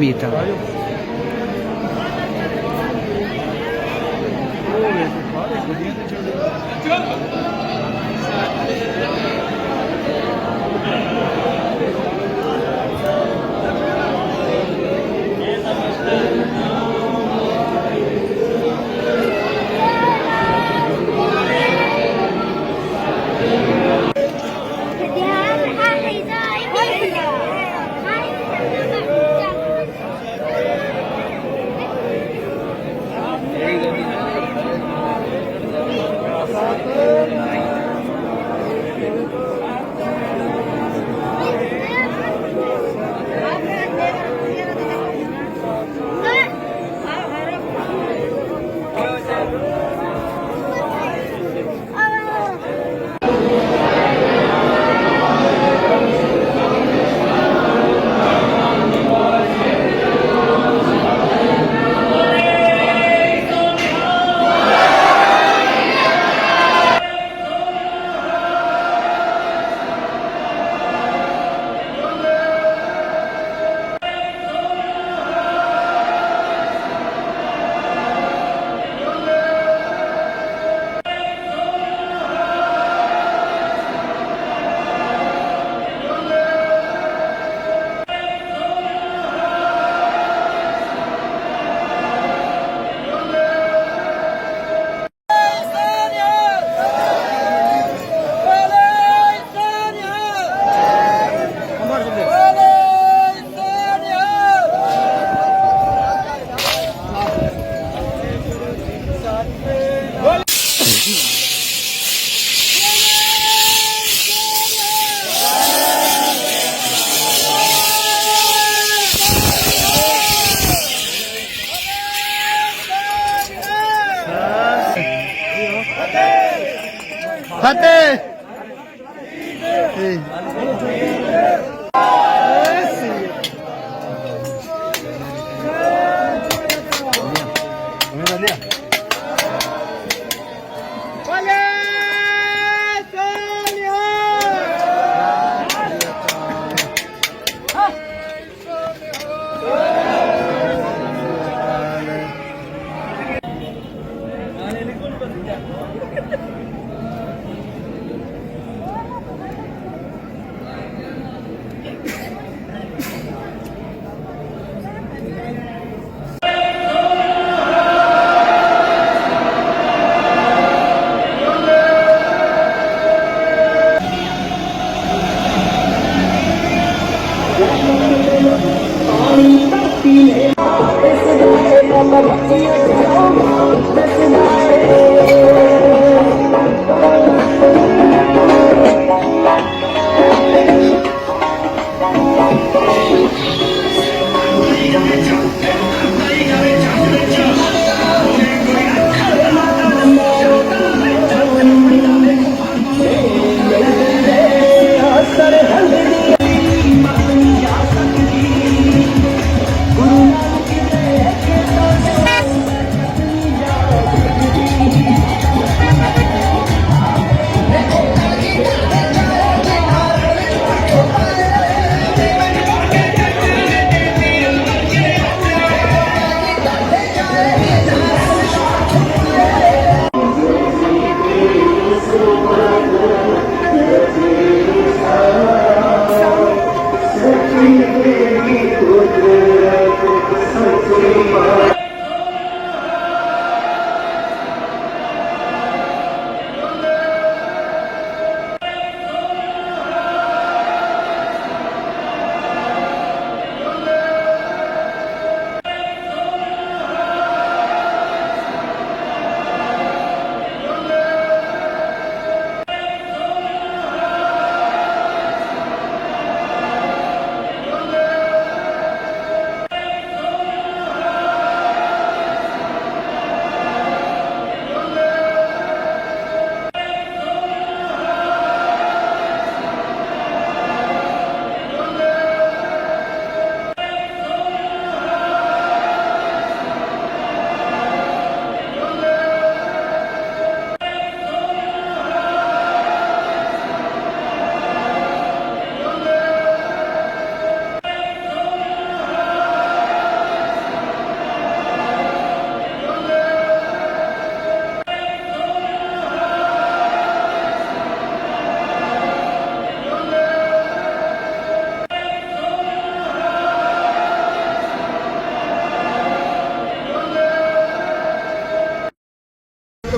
Camita. Meet but it's the only thing that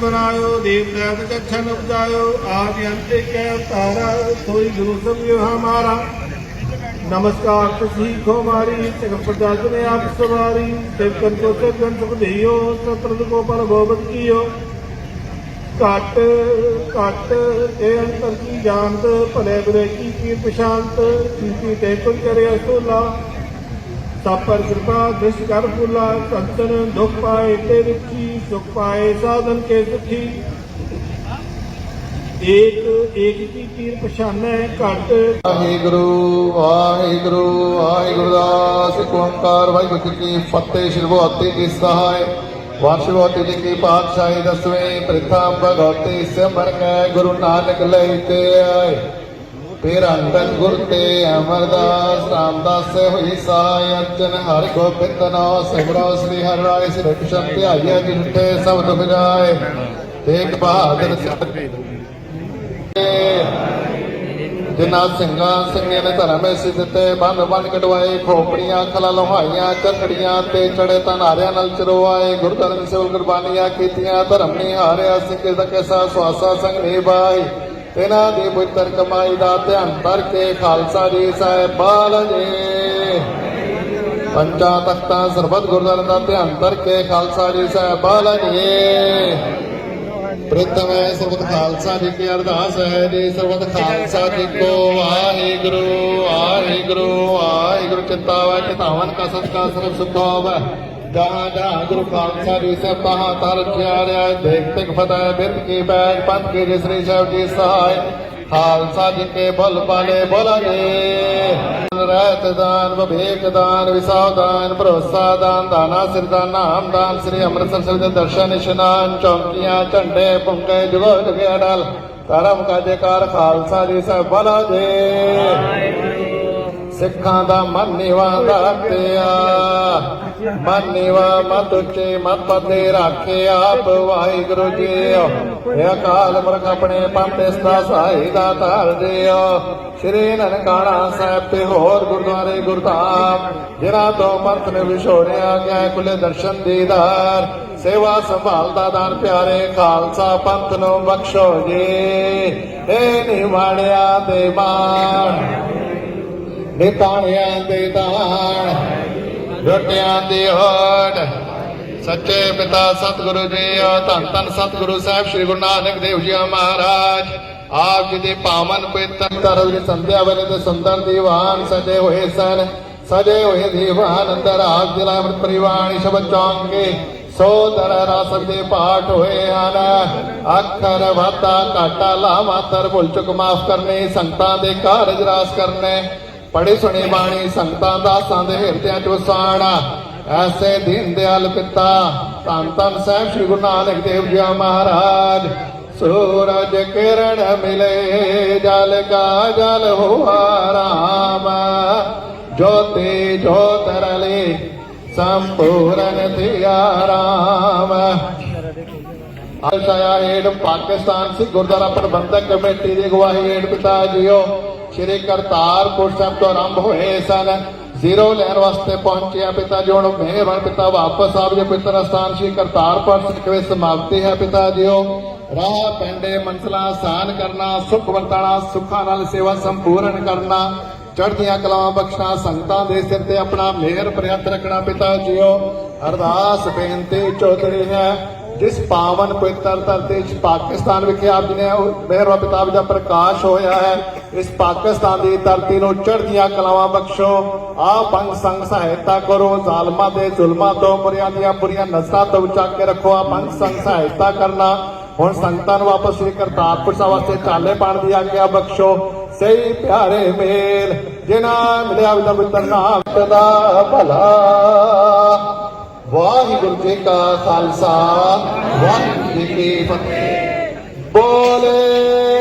ਬਨਾਇਓ ਦੇਵ ਦਇਤ ਕਛਨ ਉਪਜਾਇਓ, ਆਦਿ ਅੰਤੇ ਕੈ ਤਾਰਾ ਸੋਈ ਗੁਰੂ ਸਮਝਿਓ ਹਮਾਰਾ। ਨਮਸਕਾਰ ਤੁਸੀਂ ਕੋ ਮਾਰੀ ਸਿਖ ਪ੍ਰਦਾਤ ਨੇ ਆਪ ਸਵਾਰੀ ਸੇਵਕਨ ਕੋ ਸੇਵਕਨ ਸੁਖ ਦੇਇਓ ਸਤਰਦ ਕੋ ਪਰ ਗੋਬਤ ਕੀਓ। ਘਟ ਘਟ, ਇਹ ਅੰਤਰ ਕੀ ਜਾਣਤ, ਭਲੇ ਬੁਰੇ ਕੀ ਕੀ ਪਛਾਨਤ ਕੀਤੀ ਤੇ ਕੋਈ ਕਰੇ ਅਸੂਲਾ ਸਭ ਪਰ ਕਿਰਪਾ ਦ੍ਰਿਸ਼ ਕਰ ਫੁੱਲਾ ਸੰਤਨ ਦੁਖ ਪਾਏ ਤੇ ਰਿਖੀ, ਸੁਖ ਪਾਏ ਸਾਧਨ ਕੇ ਸੁਖੀ। ਏਕ ਏਕ ਕੀ ਪੀਰ ਪਛਾਨੈ ਘਟ। ਵਾਹਿਗੁਰੂ ਵਾਹਿਗੁਰੂ ਵਾਹਿਗੁਰੂ ਦਾਸ ਏਕ ਓੰਕਾਰ ਵਾਹਿਗੁਰੂ ਕੀ ਫਤਿਹ। ਸ਼੍ਰੀ ਭਗਵਤੀ ਕੀ ਸਹਾਇ। ਵਾਸ਼ਵਤੀ ਜੀ ਕੀ ਪਾਤਸ਼ਾਹੀ ਦਸਵੇਂ ਪ੍ਰਥਮ ਭਗਵਤੀ ਸਿਮਰ ਕੈ ਗੁਰੂ ਨਾਨਕ ਲਈ ਤੇ ਆਏ ਫਿਰ ਅੰਤਨ ਗੁਰ ਤੇ ਅਮਰਦਾਸ ਰਾਮਦਾਸ ਹੋਈ ਸਹਾਇ ਅਰਜਨ ਹਰਿ ਗੋਬਿੰਦ ਨਾਮ ਸਿਮਰੋ ਸ੍ਰੀ ਹਰਿ ਰਾਏ, ਸ੍ਰੀ ਕ੍ਰਿਸ਼ਨ ਧਿਆਈਆ ਜਿਨਤੇ ਸਭ ਦੁਖ ਜਾਏ। ਤੇਗ ਬਹਾਦਰ ਜਿਨ੍ਹਾਂ ਸਿੰਘਾਂ ਸਿੰਘਾਂ ਨੇ ਧਰਮ ਐਸੀ ਦਿੱਤੇ, ਬੰਨ ਬੰਨ ਕਟਵਾਏ ਖੋਪੜੀਆਂ, ਖਲਾ ਲੋਹਾਈਆਂ, ਚਰਖੜੀਆਂ ਤੇ ਚੜੇ ਤਨਾਰਿਆਂ ਨਾਲ ਚਰਵਾਏ ਗੁਰਦੁਆਰੇ ਸੇਵਲ ਕੁਰਬਾਨੀਆਂ ਕੀਤੀਆਂ, ਧਰਮ ਨਹੀਂ ਹਾਰਿਆ ਸਿੱਖ ਦਾ ਕੈਸਾ ਸਵਾਸਾ ਸੰਗ ਨਹੀਂ ਇਹਨਾਂ ਦੀ ਪਵਿੱਤਰ ਕਮਾਈ ਦਾ ਧਿਆਨ ਕਰਕੇ ਖਾਲਸਾ ਜੀ ਸਾਹਿਬ ਬਾਲ ਜੀ ਪੰਜਾ ਤਖਤਾਂ ਸਰਬਤ ਗੁਰਦੁਆਰਾ ਦਾ ਧਿਆਨ ਕਰਕੇ ਖਾਲਸਾ ਜੀ ਸਾਹਿਬ ਜੀ ਪ੍ਰਥਮ ਹੈ ਸਰਬਤ ਖਾਲਸਾ ਜੀ ਕੀ ਅਰਦਾਸ ਹੈ ਜੀ, ਸਰਬਤ ਖਾਲਸਾ ਜੀ ਕੋ ਵਾਹਿਗੁਰੂ ਵਾਹਿਗੁਰੂ ਵਾਹਿਗੁਰੂ। ਚਿਤਾਵਾ ਚਿਤਾਵਨ ਕਾ ਸਤਕਾ ਸਰਬ ਸੁਖ ਹੋਵੇ ਜਹਾਂ ਜਹਾਂ ਗੁਰੂ ਖਾਲਸਾ ਜੀ ਸੇ ਤਹਾਂ ਤਰ ਜਿਆਰਿਆ ਦੇਖ ਤਿਕ ਫਤਿਹ ਬਿਰਤ ਕੀ ਬੈਗ ਪੰਥ ਕੀ ਜਿ ਸ੍ਰੀ ਸਾਹਿਬ ਜੀ ਸਹਾਇ ਖਾਲਸਾ ਜੀ ਕੇ ਬਲ ਬਾਲੇ ਬੋਲਾਂਗੇ ਰਹਿਤ ਦਾਨ ਵਿਵੇਕ ਦਾਨ ਵਿਸਾਵ ਦਾਨ ਭਰੋਸਾ ਦਾਨ ਦਾਨਾ ਸਿਰ ਦਾ ਨਾਮ ਦਾਨ ਸ੍ਰੀ ਅੰਮ੍ਰਿਤਸਰ ਸਾਹਿਬ ਦੇ ਦਰਸ਼ਨ ਇਸ਼ਨਾਨ ਚੌਂਕੀਆਂ ਝੰਡੇ ਪੁੰਕੇ ਜੁਗੋ ਜੁਗਿਆ ਡਾਲ ਕਰਮ ਕਾ ਜੇਕਾਰ ਖਾਲਸਾ ਜੀ ਸਾਹਿਬ ਬਲਾ ਮਤ ਉੱਚੇ, ਮਤ ਪਤੇ ਰੱਖੇ ਆਪ, ਵਾਹਿਗੁਰੂ ਜੀ ਇਹ ਅਕਾਲ ਪੁਰਖ ਆਪਣੇ ਪੰਥ ਇਸ ਦਾ ਸਹਾਈ ਦਾ ਧਾਰ ਦਿਓ। ਸ਼੍ਰੀ ਨਨਕਾਣਾ ਸਾਹਿਬ ਤੇ ਹੋਰ ਗੁਰਦੁਆਰੇ ਗੁਰਧਾਮ, ਜਿਨ੍ਹਾਂ ਤੋਂ ਮਰਤ ਨੇ ਵਿਛੋੜਿਆ ਗਿਆ ਕੁਲੇ ਦਰਸ਼ਨ ਦੀਦਾਰ ਸੇਵਾ ਸੰਭਾਲ ਦਾ ਦਾਨ ਪਿਆਰੇ ਖਾਲਸਾ, ਪੰਥ ਨੂੰ ਬਖਸ਼ੋ ਜੀ। ਏ ਨਿਵਾੜਿਆ ਦੇ ਮਾਣ, ਨਿਤਾਣਿਆਂ ਦੇ ਦਾਣ ਰੋਟਿਆਂ ਦੀ ਹੋੜ। ਸੱਚੇ ਪਿਤਾ ਸਤਿਗੁਰੂ ਜੀ ਧੰਨ ਧੰਨ ਸਤਿਗੁਰੂ ਸਾਹਿਬ, ਸ੍ਰੀ ਗੁਰੂ ਨਾਨਕ ਦੇਵ ਜੀ ਮਹਾਰਾਜ। ਆਪ ਜੀ ਦੇ ਪਾਵਨ ਪਵਿੱਤਰ ਤਰਲ ਦੀ ਸੰਧਿਆ ਵੇਲੇ ਦੇ ਸੁੰਦਰ ਦੀਵਾਨ ਸਜੇ ਹੋਏ ਸਨ। ਸਜੇ ਹੋਏ ਦੀਵਾਨ ਅੰਦਰ ਆਪ ਜੀ ਦਾ ਪਰਿਵਾਰ ਸ਼ਬਦ ਚੌਂਕੇ ਸੋ ਦਰ ਰਸ ਦੇ ਪਾਠ ਹੋਏ ਹਨ। ਅੱਖਰ ਵਾਤਾ ਘਾਟਾ ਲਾਵਾ, ਤਰ ਭੁੱਲ ਚੁੱਕ ਮਾਫ ਕਰਨੇ ਸੰਤਾਂ ਦੇ ਕਾਰਜ ਰਾਸ ਕਰਨੇ। ਪੜੇ ਸੁਣੇ ਬਾਣੀ ਸੰਤਾਂ ਦਾਸਾਂ ਦੇ ਹਿਰਦਿਆਂ ਚ ਵਸਾਣਾ ਐਸੇ ਦੀਨ ਦਿਆਲ ਪਿਤਾ, ਧੰਨ ਧੰਨ ਸਾਹਿਬ ਸ੍ਰੀ ਗੁਰੂ ਨਾਨਕ ਦੇਵ ਜੀ ਮਹਾਰਾਜ। ਸੂਰਜ ਕਿਰਨ ਮਿਲੇ, ਜਲ ਕਾ ਜਲ ਹੋਆ ਰਾਮ। ਜੋਤੀ ਜੋਤ ਰਲੇ, ਸੰਪੂਰਨ ਥਿਆ ਰਾਮ। ਆਸ਼ਾਇਆ ਹੇਡ ਪਾਕਿਸਤਾਨ ਸਿੱਖ ਗੁਰਦੁਆਰਾ ਪ੍ਰਬੰਧਕ ਕਮੇਟੀ ਦੀ ਅਗਵਾਈ ਹੇਡ ਪਿਤਾ ਜੀਓ ਸ਼੍ਰੀ ਕਰਤਾਰਪੁਰ ਸਾਹਿਬ ਤੋਂ ਆਰੰਭ ਹੋਏ ਸਨ। ਜ਼ੀਰੋ ਲੈਣ ਵਾਸਤੇ ਪਹੁੰਚਿਆ ਪਿਤਾ ਜੀ। ਹੁਣ ਮਿਹਰਬਾਨ ਪਿਤਾ, ਵਾਪਸ ਆਪ ਜੀ ਪਿਤਰ ਸਥਾਨ ਸ਼੍ਰੀ ਕਰਤਾਰਪੁਰ ਸਿੱਖ ਸਮਾਪਤੀ ਹੈ ਪਿਤਾ ਜੀਓ। ਰਾਹ, ਪੈਂਡੇ, ਮੰਜ਼ਲਾਂ ਆਸਾਨ ਕਰਨਾ, ਸੁਖ ਵਰਤਾਣਾ, ਸੁੱਖਾਂ ਨਾਲ ਸੇਵਾ ਸੰਪੂਰਨ ਕਰਨਾ, ਚੜ੍ਹਦੀਆਂ ਕਲਾਵਾਂ ਬਖਸ਼ਣਾ, ਸੰਗਤਾਂ ਦੇ ਸਿਰ ਤੇ ਆਪਣਾ ਮਿਹਰ ਪ੍ਰਿਅਤ ਰੱਖਣਾ ਪਿਤਾ ਜੀਓ। ਅਰਦਾਸ ਬੇਨਤੀ ਚੌਧਰੀ ਹੈ, ਜਿਸ ਪਾਵਨ ਪਵਿੱਤਰ ਧਰਤੀ ਚ ਪਾਕਿਸਤਾਨ ਵਿਖੇ ਆਪ ਜੀ ਨੇ ਉਹ ਮਿਹਰਵਾ ਪਿਤਾ ਦਾ ਪ੍ਰਕਾਸ਼ ਹੋਇਆ ਹੈ। ਇਸ ਪਾਕਿਸਤਾਨ ਦੀ ਧਰਤੀ ਨੂੰ ਚੜ੍ਹਦੀਆਂ ਕਲਾਵਾਂ ਬਖਸ਼ੋ। ਆਪ ਅੰਗ ਸੰਗ ਸਹਾਇਤਾ ਕਰੋ। ਜ਼ਾਲਮਾਂ ਦੇ ਜ਼ੁਲਮਾਂ ਤੋਂ ਬੁਰੀਆਂ ਦੀਆਂ ਬੁਰੀਆਂ ਨਜ਼ਰਾਂ ਤੋਂ ਬਚਾ ਕੇ ਰੱਖੋ। ਆਪ ਅੰਗ ਸੰਗ ਸਹਾਇਤਾ ਕਰਨਾ। ਹੁਣ ਸੰਗਤਾਂ ਨੂੰ ਵਾਪਸ ਸ੍ਰੀ ਕਰਤਾਰਪੁਰ ਸਾਹਿਬ ਵਾਸਤੇ ਚਾਲੇ ਪਾਣ ਦੀ ਆਗਿਆ ਬਖਸ਼ੋ। ਸਹੀ ਪਿਆਰੇ ਮੇਲ, ਜਿਨ੍ਹਾਂ ਮਿਲਿਆ ਵਿਦਾ ਪਵਿੱਤਰ ਦਾ ਭਲਾ। ਵਾਹਿਗੁਰੂ ਜੀ ਕਾ ਖਾਲਸਾ, ਵਾਹਿਗੁਰੂ ਜੀ ਕੀ ਫਤਿਹ। ਬੋਲੇ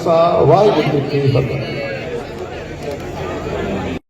ਖਾਲਸਾ ਵਾਹਿਗੁਰੂ ਜੀ ਕੀ ਫਤਿਹ।